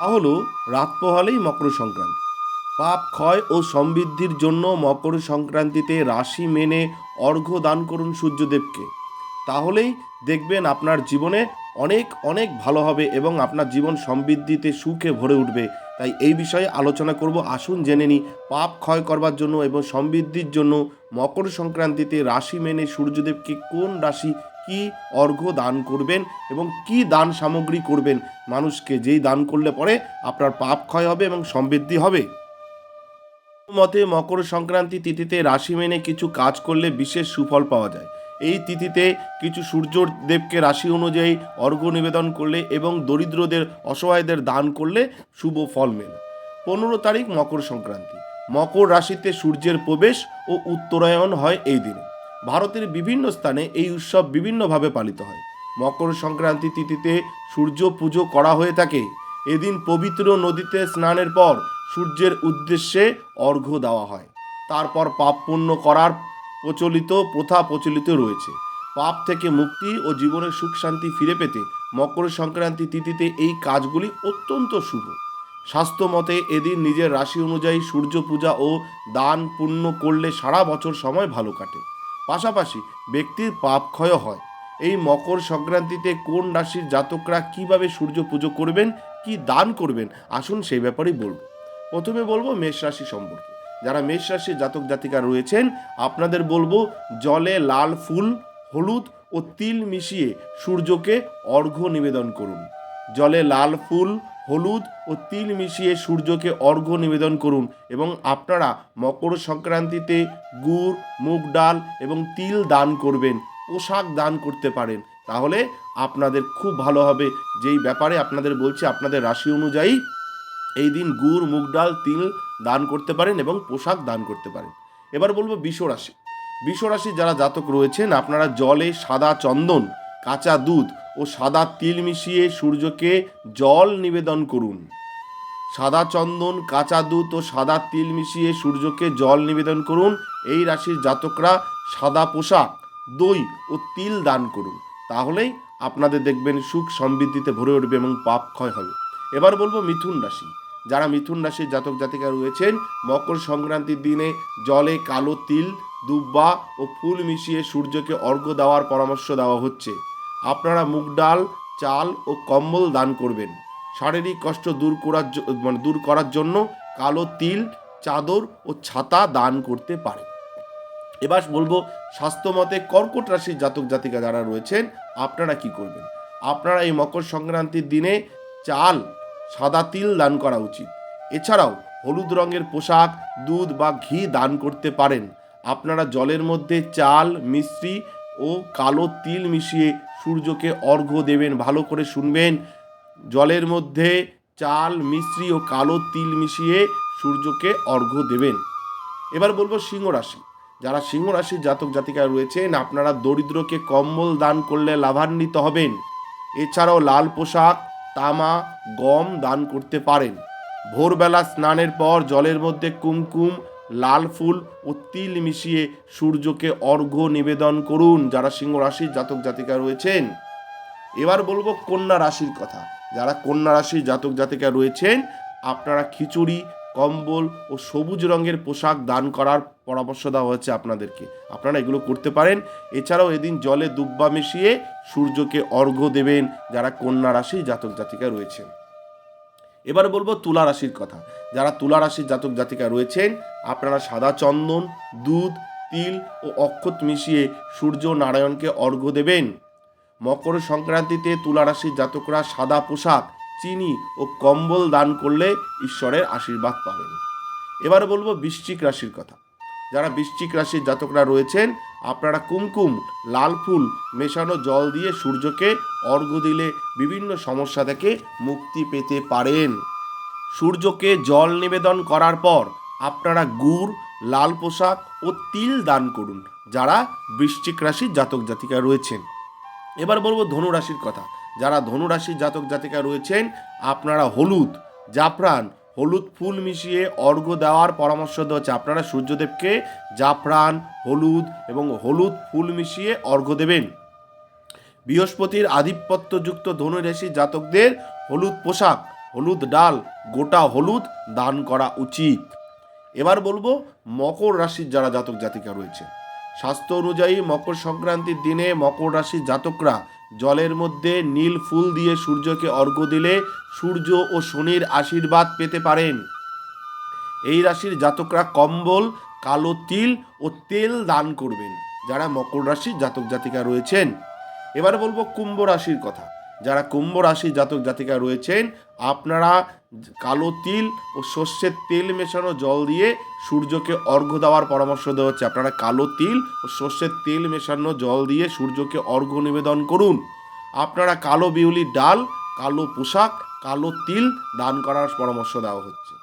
তা হলো রাত পোহালেই মকর সংক্রান্তি। পাপ, ক্ষয় ও সমৃদ্ধির জন্য মকর সংক্রান্তিতে রাশি মেনে অর্ঘ্য দান করুন সূর্যদেবকে। তাহলেই দেখবেন আপনার জীবনে অনেক অনেক ভালো হবে এবং আপনার জীবন সমৃদ্ধিতে সুখে ভরে উঠবে। তাই এই বিষয়ে আলোচনা করব। আসুন জেনে নিই, পাপ, ক্ষয় করবার জন্য এবং সমৃদ্ধির জন্য মকর সংক্রান্তিতে রাশি মেনে সূর্যদেবকে কোন রাশি কি অর্ঘ্য দান করবেন এবং কি দান সামগ্রী করবেন? মানুষকে যেই দান করলে পরে আপনার পাপ ক্ষয় হবে এবং সমৃদ্ধি হবে। মতে মকর সংক্রান্তি তিথিতে রাশি মেনে কিছু কাজ করলে বিশেষ সুফল পাওয়া যায়। এই তিথিতে কিছু সূর্যদেবকে রাশি অনুযায়ী অর্ঘ্য নিবেদন করলে এবং দরিদ্রদের অসহায়দের দান করলে শুভ ফল মেলে। পনেরো তারিখ মকর সংক্রান্তি। মকর রাশিতে সূর্যের প্রবেশ ও উত্তরায়ণ হয় এই দিনে। ভারতের বিভিন্ন স্থানে এই উৎসব বিভিন্নভাবে পালিত হয়। মকর সংক্রান্তি তিথিতে সূর্য পুজো করা হয়ে থাকে। এদিন পবিত্র নদীতে স্নানের পর সূর্যের উদ্দেশ্যে অর্ঘ্য দেওয়া হয়। তারপর পাপ পূর্ণ করার প্রচলিত প্রথা প্রচলিত রয়েছে। পাপ থেকে মুক্তি ও জীবনের সুখ শান্তি ফিরে পেতে মকর সংক্রান্তি তিথিতে এই কাজগুলি অত্যন্ত শুভ। স্বাস্থ্য মতে এদিন নিজের রাশি অনুযায়ী সূর্য পূজা ও দান পুণ্য করলে সারা বছর সময় ভালো কাটে। পাশাপাশি ব্যক্তির পাপ ক্ষয় হয়। এই মকর সংক্রান্তিতে কোন রাশির জাতকরা কীভাবে সূর্য পুজো করবেন, কি দান করবেন, আসুন সেই ব্যাপারেই বলব। প্রথমে বলব মেষ রাশি সম্পর্কে। যারা মেষ রাশির জাতক জাতিকা রয়েছেন, আপনাদের বলব জলে লাল ফুল, হলুদ ও তিল মিশিয়ে সূর্যকে অর্ঘ্য নিবেদন করুন। জলে লাল ফুল হলুদ ও তিল মিশিয়ে সূর্যকে অর্ঘ্য নিবেদন করুন এবং আপনারা মকর সংক্রান্তিতে গুড়, মুগ ডাল এবং তিল দান করবেন, পোশাক দান করতে পারেন। তাহলে আপনাদের খুব ভালো হবে। যেই ব্যাপারে আপনাদের বলছি, আপনাদের রাশি অনুযায়ী এই দিন গুড়, মুগ ডাল, তিল দান করতে পারেন এবং পোশাক দান করতে পারেন। এবার বলব বিষ রাশি। বিষ রাশি যারা জাতক রয়েছেন, আপনারা জলে সাদা চন্দন, কাঁচা দুধ ও সাদা তিল মিশিয়ে সূর্যকে জল নিবেদন করুন। সাদা চন্দন, কাঁচা দুধ ও সাদা তিল মিশিয়ে সূর্যকে জল নিবেদন করুন। এই রাশির জাতকরা সাদা পোশাক, দই ও তিল দান করুন। তাহলেই আপনাদের দেখবেন সুখ সমৃদ্ধিতে ভরে উঠবে এবং পাপ ক্ষয় হবে। এবার বলব মিথুন রাশি। যারা মিথুন রাশির জাতক জাতিকা রয়েছেন, মকর সংক্রান্তির দিনে জলে কালো তিল, দুব্বা ও ফুল মিশিয়ে সূর্যকে অর্ঘ্য দেওয়ার পরামর্শ দেওয়া হচ্ছে। আপনারা মুগ ডাল, চাল ও কম্বল দান করবেন। শারীরিক কষ্ট দূর করার মানে দূর করার জন্য কালো তিল, চাদর ও ছাতা দান করতে পারেন। এবার বলব, স্বাস্থ্য মতে কর্কট রাশির জাতক জাতিকা যারা রয়েছেন, আপনারা কি করবেন? আপনারা এই মকর সংক্রান্তির দিনে চাল, সাদা তিল দান করা উচিত। এছাড়াও হলুদ রঙের পোশাক, দুধ বা ঘি দান করতে পারেন। আপনারা জলের মধ্যে চাল, মিশ্রি ও কালো তিল মিশিয়ে সূর্যকে অর্ঘ্য দেবেন, ভালো করে শুনবেন। জলের মধ্যে চাল, মিশ্রি ও কালো তিল মিশিয়ে সূর্যকে অর্ঘ্য দেবেন। এবার বলব সিংহ রাশি। যারা সিংহ রাশির জাতক জাতিকা রয়েছেন, আপনারা দরিদ্রকে কম্বল দান করলে লাভান্বিত হবেন। এছাড়াও লাল পোশাক, তামা, গম দান করতে পারেন। ভোরবেলা স্নানের পর জলের মধ্যে কুমকুম লাল ফুল ও তিল মিশিয়ে সূর্যকে অর্ঘ্য নিবেদন করুন, যারা সিংহ রাশির জাতক জাতিকা রয়েছেন। এবার বলব কন্যা রাশির কথা। যারা কন্যা রাশির জাতক জাতিকা রয়েছেন, আপনারা খিচুড়ি, কম্বল ও সবুজ রঙের পোশাক দান করার পরামর্শ দেওয়া হয়েছে আপনাদেরকে। আপনারা এগুলো করতে পারেন। এছাড়াও এদিন জলে দুব্বা মিশিয়ে সূর্যকে অর্ঘ্য দেবেন যারা কন্যা রাশির জাতক জাতিকা রয়েছেন। এবার বলব তুলা রাশির কথা। যারা তুলা রাশির জাতক জাতিকা রয়েছেন, আপনারা সাদা চন্দন, দুধ, তিল ও অক্ষত মিশিয়ে সূর্য নারায়ণকে অর্ঘ্য দেবেন। মকর সংক্রান্তিতে তুলা রাশির জাতকরা সাদা পোশাক, চিনি ও কম্বল দান করলে ঈশ্বরের আশীর্বাদ পাবেন। এবার বলব বৃশ্চিক রাশির কথা। যারা বৃশ্চিক রাশির জাতকরা রয়েছেন আপনারা কুমকুম, লাল ফুল মেশানো জল দিয়ে সূর্যকে অর্ঘ্য দিলে বিভিন্ন সমস্যা থেকে মুক্তি পেতে পারেন। সূর্যকে জল নিবেদন করার পর আপনারা গুড়, লাল পোশাক ও তিল দান করুন, যারা বৃশ্চিক রাশির জাতক জাতিকা রয়েছেন। এবার বলব ধনু রাশির কথা। যারা ধনু রাশির জাতক জাতিকা রয়েছেন, আপনারা হলুদ, জাফরান হলুদ ফুল মিশিয়ে অর্ঘ্য দেওয়ার পরামর্শ দেওয়া হচ্ছে। আপনারা সূর্যদেবকে জাফরান, হলুদ এবং হলুদ ফুল মিশিয়ে অর্ঘ্য দেবেন। বৃহস্পতির আধিপত্যযুক্ত ধনু রাশির জাতকদের হলুদ পোশাক, হলুদ ডাল, গোটা হলুদ দান করা উচিত। এবার বলব, মকর রাশির যারা জাতক জাতিকা রয়েছে, স্বাস্থ্য অনুযায়ী মকর সংক্রান্তির দিনে মকর রাশির জাতকরা জলের মধ্যে নীল ফুল দিয়ে সূর্যকে অর্ঘ্য দিলে সূর্য ও শনির আশীর্বাদ পেতে পারেন। এই রাশির জাতকরা কম্বল, কালো তিল ও তেল দান করবেন, যারা মকর রাশির জাতক জাতিকা রয়েছেন। এবার বলব কুম্ভ রাশির কথা। যারা কুম্ভ রাশির জাতক জাতিকা রয়েছেন, আপনারা কালো তিল ও সর্ষের তেল মেশানো জল দিয়ে সূর্যকে অর্ঘ্য দেওয়ার পরামর্শ দেওয়া হচ্ছে। আপনারা কালো তিল ও সর্ষের তেল মেশানো জল দিয়ে সূর্যকে অর্ঘ্য নিবেদন করুন। আপনারা কালো বিউলির ডাল, কালো পোশাক, কালো তিল দান করার পরামর্শ দেওয়া হচ্ছে।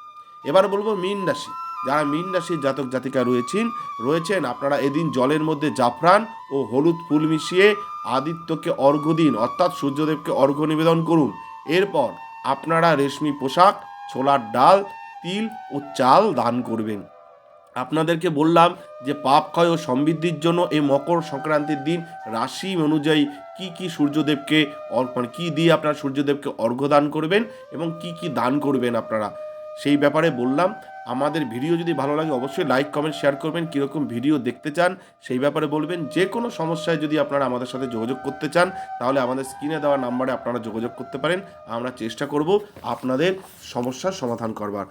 এবার বলব মীন রাশি। যারা মীন রাশির জাতক জাতিকা রয়েছেন রয়েছেন আপনারা এদিন জলের মধ্যে জাফরান ও হলুদ ফুল মিশিয়ে আদিত্যকে অর্ঘ্য দিন, অর্থাৎ সূর্যদেবকে অর্ঘ্য নিবেদন করুন। এরপর আপনারা রেশমি পোশাক, ছোলার ডাল, তিল ও চাল দান করবেন। আপনাদেরকে বললাম যে পাপ ক্ষয় ও সমৃদ্ধির জন্য এই মকর সংক্রান্তির দিন রাশি অনুযায়ী কি কি সূর্যদেবকে অর- মানে কী দিয়ে আপনারা সূর্যদেবকে অর্ঘ্য দান করবেন এবং কি কি দান করবেন আপনারা। সেই ব্যাপারে বললাম। আমাদের ভিডিও যদি ভালো লাগে অবশ্যই লাইক কমেন্ট শেয়ার করবেন। কীরকম ভিডিও দেখতে চান সেই ব্যাপারে বলবেন। যে কোনো সমস্যায় যদি আপনারা আমাদের সাথে যোগাযোগ করতে চান, তাহলে আমাদের স্ক্রিনে দেওয়া নাম্বারে আপনারা যোগাযোগ করতে পারেন। আমরা চেষ্টা করব আপনাদের সমস্যার সমাধান করবার।